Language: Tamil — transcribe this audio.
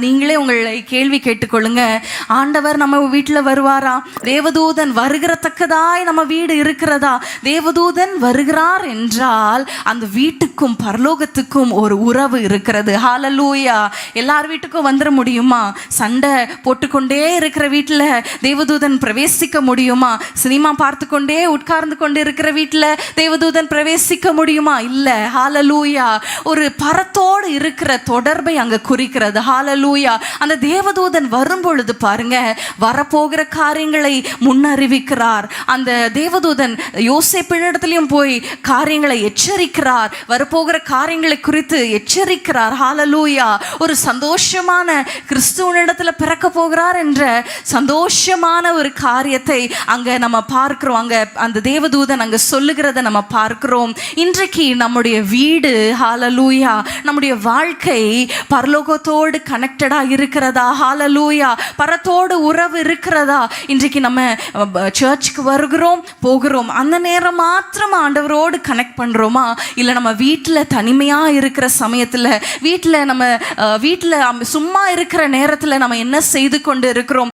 நீங்களே உங்களை கேள்வி கேட்டுக்கொள்ளுங்க. ஆண்டவர் நம்ம வீட்டில் வருவாரா? தேவதூதன் வருகிறத்தக்கதாய் நம்ம வீடு இருக்கிறதா? தேவதூதன் வருகிறார் என்றால் அந்த வீட்டுக்கும் பரலோகத்துக்கும் ஒரு உறவு இருக்கிறது. ஹாலலூயா எல்லார் வீட்டுக்கும் வந்துட முடியுமா? சண்டை போட்டுக்கொண்டே இருக்கிற வீட்டில் தேவதூதன் பிரவேசிக்க முடியுமா? சினிமா பார்த்து கொண்டே உட்கார்ந்து கொண்டு இருக்கிற வீட்டில் தேவதூதன் பிரவேசிக்க முடியுமா? இல்லை. ஹாலலூயா ஒரு பரத்தோடு இருக்கிற தொடர்பை அங்கே குறிக்கிறது. ஹாலலூ ஹாலலூயா அந்த தேவதூதன் வரும் பொழுது பாருங்க வரப்போகிற காரியங்களை முன்னறிவிக்கிறார். அந்த தேவதூதன் யோசேப்பினிடத்திலையும் போய் காரியங்களை எச்சரிக்கிறார். வரப்போகிற காரியங்களை குறித்து எச்சரிக்கிறார். ஹாலலூயா ஒரு சந்தோஷமான கிறிஸ்துவனிடத்துல பிறக்க போகிறார் என்ற சந்தோஷமான ஒரு காரியத்தை அங்க நம்ம பார்க்கிறோம். அங்க அந்த தேவதூதன் அங்க சொல்லுகிறத நம்ம பார்க்கிறோம். இன்றைக்கு நம்முடைய வீடு ஹாலலூயா நம்முடைய வாழ்க்கை பரலோகத்தோடு கனெக்டடா இருக்கிறதா? ஹாலலூயா பரத்தோடு உறவு இருக்கிறதா? இன்றைக்கு நம்ம சர்ச்சுக்கு வருகிறோம் போகிறோம். அந்த நேரம் மாத்திரம் ஆண்டவரோடு கனெக்ட் பண்ணுறோமா இல்லை நம்ம வீட்டில் தனிமையாக இருக்கிற சமயத்தில் வீட்டில் நம்ம வீட்டில் சும்மா இருக்கிற நேரத்தில் நம்ம என்ன செய்து கொண்டு இருக்கிறோம்?